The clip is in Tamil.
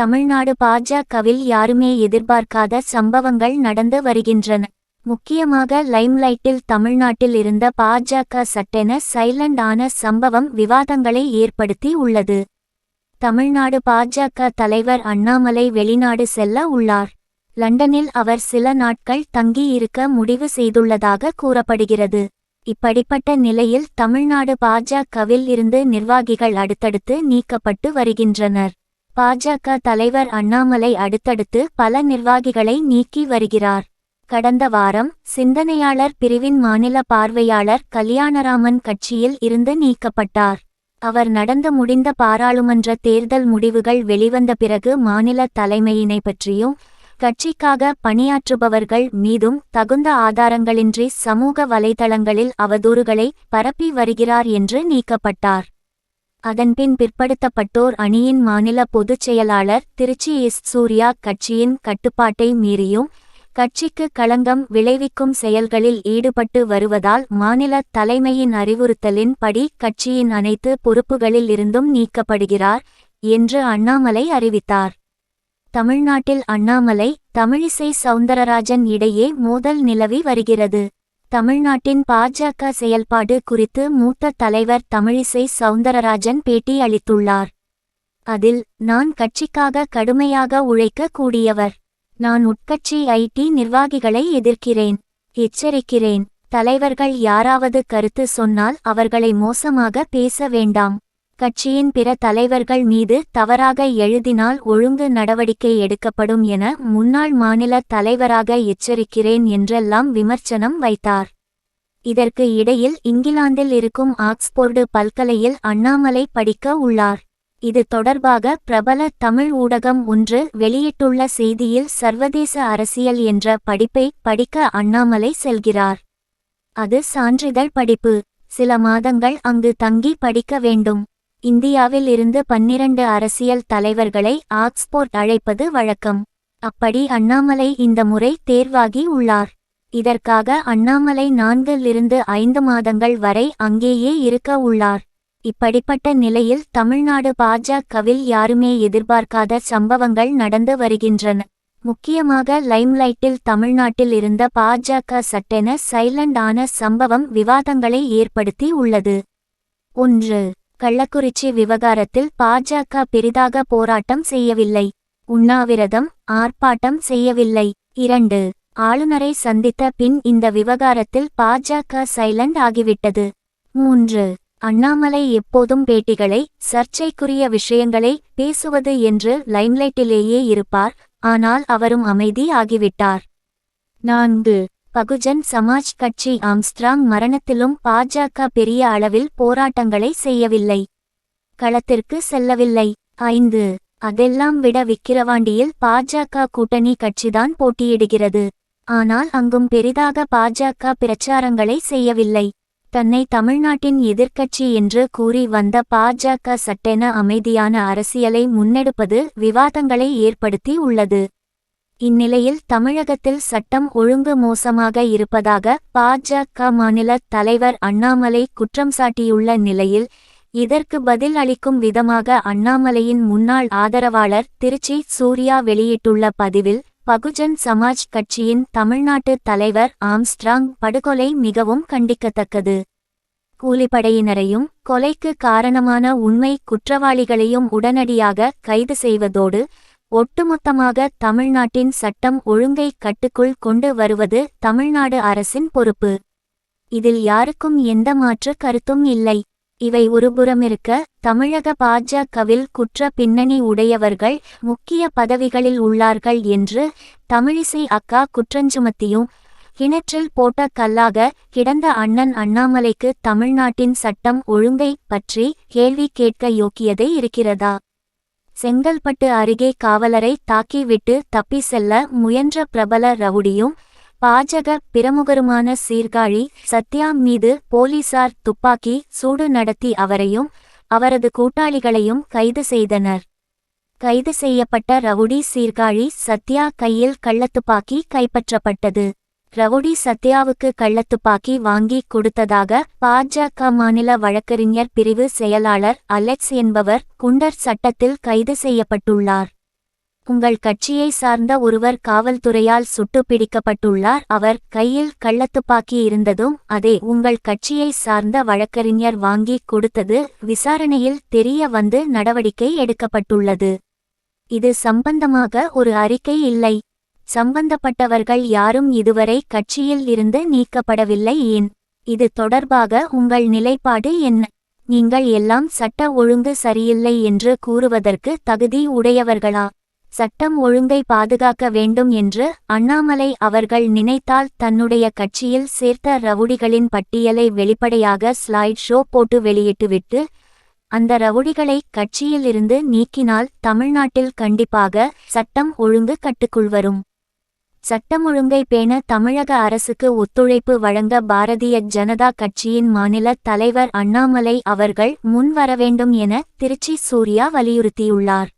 தமிழ்நாடு பாஜகவில் யாருமே எதிர்பார்க்காத சம்பவங்கள் நடந்து வருகின்றன. முக்கியமாக லைம்லைட்டில் தமிழ்நாட்டில் இருந்த பாஜக சட்டென சைலண்ட் ஆன சம்பவம் விவாதங்களை ஏற்படுத்தி உள்ளது. தமிழ்நாடு பாஜக தலைவர் அண்ணாமலை வெளிநாடு செல்ல உள்ளார். லண்டனில் அவர் சில நாட்கள் தங்கியிருக்க முடிவு செய்துள்ளதாக கூறப்படுகிறது. இப்படிப்பட்ட நிலையில் தமிழ்நாடு பாஜகவில் இருந்து நிர்வாகிகள் அடுத்தடுத்து நீக்கப்பட்டு வருகின்றனர். பாஜக தலைவர் அண்ணாமலை அடுத்தடுத்து பல நிர்வாகிகளை நீக்கி வருகிறார். கடந்த வாரம் சிந்தனையாளர் பிரிவின் மாநில பார்வையாளர் கல்யாணராமன் கட்சியில் இருந்து நீக்கப்பட்டார். அவர் நடந்து முடிந்த பாராளுமன்ற தேர்தல் முடிவுகள் வெளிவந்த பிறகு மாநில தலைமையினை பற்றியும் கட்சிக்காக பணியாற்றுபவர்கள் மீதும் தகுந்த ஆதாரங்களின்றி சமூக வலைதளங்களில் அவதூறுகளை பரப்பி வருகிறார் என்று நீக்கப்பட்டார். அதன்பின் பிற்படுத்தப்பட்டோர் அணியின் மாநில பொதுச் செயலாளர் திருச்சி எஸ். சூர்யா கட்சியின் கட்டுப்பாட்டை மீறியும் கட்சிக்கு களங்கம் விளைவிக்கும் செயல்களில் ஈடுபட்டு வருவதால் மாநில தலைமையின் அறிவுறுத்தலின் படி கட்சியின் அனைத்து பொறுப்புகளில் இருந்தும் நீக்கப்படுகிறார் என்று அண்ணாமலை அறிவித்தார். தமிழ்நாட்டில் அண்ணாமலை தமிழிசை சவுந்தரராஜன் இடையே மோதல் நிலவி வருகிறது. தமிழ்நாட்டின் பாஜக செயல்பாடு குறித்து மூத்த தலைவர் தமிழிசை சவுந்தரராஜன் பேட்டி அளித்துள்ளார். அதில் நான் கட்சிக்காக கடுமையாக உழைக்க கூடியவர் நான் உட்கட்சி ஐடி நிர்வாகிகளை எதிர்க்கிறேன் எச்சரிக்கிறேன். தலைவர்கள் யாராவது கருத்து சொன்னால் அவர்களை மோசமாக பேச வேண்டாம். கட்சியின் பிற தலைவர்கள் மீது தவறாக எழுதினால் ஒழுங்கு நடவடிக்கை எடுக்கப்படும் என முன்னாள் மாநில தலைவராக எச்சரிக்கிறேன் என்றெல்லாம் விமர்சனம் வைத்தார். இதற்கு இடையில் இங்கிலாந்தில் இருக்கும் ஆக்ஸ்போர்டு பல்கலையில் அண்ணாமலை படிக்க உள்ளார். இது தொடர்பாக பிரபல தமிழ் ஊடகம் ஒன்று வெளியிட்டுள்ள செய்தியில் சர்வதேச அரசியல் என்ற படிப்பை படிக்க அண்ணாமலை செல்கிறார். அது சான்றிதழ் படிப்பு. சில மாதங்கள் அங்கு தங்கி படிக்க வேண்டும். இந்தியாவில் இருந்து பன்னிரண்டு அரசியல் தலைவர்களை ஆக்ஸ்போர்ட் அழைப்பது வழக்கம். அப்படி அண்ணாமலை இந்த முறை தேர்வாகி உள்ளார். இதற்காக அண்ணாமலை நான்கிலிருந்து ஐந்து மாதங்கள் வரை அங்கேயே இருக்க உள்ளார். இப்படிப்பட்ட நிலையில் தமிழ்நாடு பாஜகவில் யாருமே எதிர்பார்க்காத சம்பவங்கள் நடந்து வருகின்றன. முக்கியமாக லைம்லைட்டில் தமிழ்நாட்டில் இருந்த பாஜக சட்டென சைலண்ட் ஆன சம்பவம் விவாதங்களை ஏற்படுத்தி உள்ளது. ஒன்று. கள்ளக்குறிச்சி விவகாரத்தில் பாஜக பெரிதாக போராட்டம் செய்யவில்லை. உண்ணாவிரதம் ஆர்ப்பாட்டம் செய்யவில்லை. இரண்டு ஆளுநரை சந்தித்த பின் இந்த விவகாரத்தில் பாஜக சைலண்ட் ஆகிவிட்டது. மூன்று அண்ணாமலை எப்போதும் பேட்டிகளை சர்ச்சைக்குரிய விஷயங்களை பேசுவது என்று லைம்லைட்டிலேயே இருப்பார் ஆனால் அவரும் அமைதி ஆகிவிட்டார். நான்கு பகுஜன் சமாஜ் கட்சி ஆம்ஸ்ட்ராங் மரணத்திலும் பாஜக பெரிய அளவில் போராட்டங்களை செய்யவில்லை. களத்திற்கு செல்லவில்லை. ஐந்து. அதெல்லாம் விட விக்கிரவாண்டியில் பாஜக கூட்டணி கட்சிதான் போட்டியிடுகிறது. ஆனால் அங்கும் பெரிதாக பாஜக பிரச்சாரங்களை செய்யவில்லை. தன்னை தமிழ்நாட்டின் எதிர்க்கட்சி என்று கூறி வந்த பாஜக சட்டென அமைதியான அரசியலை முன்னெடுப்பது விவாதங்களை ஏற்படுத்தி உள்ளது. இந்நிலையில் தமிழகத்தில் சட்டம் ஒழுங்கு மோசமாக இருப்பதாக பாஜக மாநில தலைவர் அண்ணாமலை குற்றம் சாட்டியுள்ள நிலையில் இதற்கு பதில் அளிக்கும் விதமாக அண்ணாமலையின் முன்னாள் ஆதரவாளர் திருச்சி சூர்யா வெளியிட்டுள்ள பதிவில் பகுஜன் சமாஜ் கட்சியின் தமிழ்நாட்டு தலைவர் ஆம்ஸ்ட்ராங் படுகொலை மிகவும் கண்டிக்கத்தக்கது. கூலிப்படையினரையும் கொலைக்கு காரணமான உண்மை குற்றவாளிகளையும் உடனடியாக கைது செய்வதோடு ஒட்டுமொத்தமாக தமிழ்நாட்டின் சட்டம் ஒழுங்கை கட்டுக்குள் கொண்டு வருவது தமிழ்நாடு அரசின் பொறுப்பு. இதில் யாருக்கும் எந்த மாற்று கருத்தும் இல்லை. இவை ஒருபுறமிருக்க தமிழக பாஜகவில் குற்ற பின்னணி உடையவர்கள் முக்கிய பதவிகளில் உள்ளார்கள் என்று தமிழிசை அக்கா குற்றஞ்சுமத்தியும் கிணற்றில் போட்ட கல்லாக கிடந்த அண்ணன் அண்ணாமலைக்கு தமிழ்நாட்டின் சட்டம் ஒழுங்கை பற்றி கேள்வி கேட்க யோக்கியதே இருக்கிறதா? செங்கல்பட்டு அருகே காவலரை தாக்கிவிட்டு தப்பி செல்ல முயன்ற பிரபல ரவுடியும் பாஜக பிரமுகருமான சீர்காழி சத்யா மீது போலீசார் துப்பாக்கி சூடு நடத்தி அவரையும் அவரது கூட்டாளிகளையும் கைது செய்தனர். கைது செய்யப்பட்ட ரவுடி சீர்காழி சத்யா கையில் கள்ளத்துப்பாக்கி கைப்பற்றப்பட்டது. ரவுடி சத்யாவுக்கு கள்ளத்துப்பாக்கி வாங்கி கொடுத்ததாக பாஜக மாநில வழக்கறிஞர் பிரிவு செயலாளர் அலெக்ஸ் என்பவர் குண்டர் சட்டத்தில் கைது செய்யப்பட்டுள்ளார். உங்கள் கட்சியை சார்ந்த ஒருவர் காவல்துறையால் சுட்டு பிடிக்கப்பட்டுள்ளார். அவர் கையில் கள்ளத்துப்பாக்கி இருந்ததும் அதே உங்கள் கட்சியை சார்ந்த வழக்கறிஞர் வாங்கி கொடுத்தது விசாரணையில் தெரிய வந்து நடவடிக்கை எடுக்கப்பட்டுள்ளது. இது சம்பந்தமாக ஒரு அறிக்கை இல்லை. சம்பந்தப்பட்டவர்கள் யாரும் இதுவரை கட்சியில் இருந்து நீக்கப்படவில்லை. ஏன்? இது தொடர்பாக உங்கள் நிலைப்பாடு என்ன? நீங்கள் எல்லாம் சட்ட ஒழுங்கு சரியில்லை என்று கூறுவதற்கு தகுதி உடையவர்களா? சட்டம் ஒழுங்கை பாதுகாக்க வேண்டும் என்று அண்ணாமலை அவர்கள் நினைத்தால் தன்னுடைய கட்சியில் சேர்த்த ரவுடிகளின் பட்டியலை வெளிப்படையாக ஸ்லைட் ஷோ போட்டு வெளியிட்டுவிட்டு அந்த ரவுடிகளை கட்சியிலிருந்து நீக்கினால் தமிழ்நாட்டில் கண்டிப்பாக சட்டம் ஒழுங்கு கட்டுக்குள் வரும். சட்டம் ஒழுங்கை பேண தமிழக அரசுக்கு ஒத்துழைப்பு வழங்க பாரதிய ஜனதா கட்சியின் மாநில தலைவர் அண்ணாமலை அவர்கள் முன் வரவேண்டும் என திருச்சி சூர்யா வலியுறுத்தியுள்ளார்.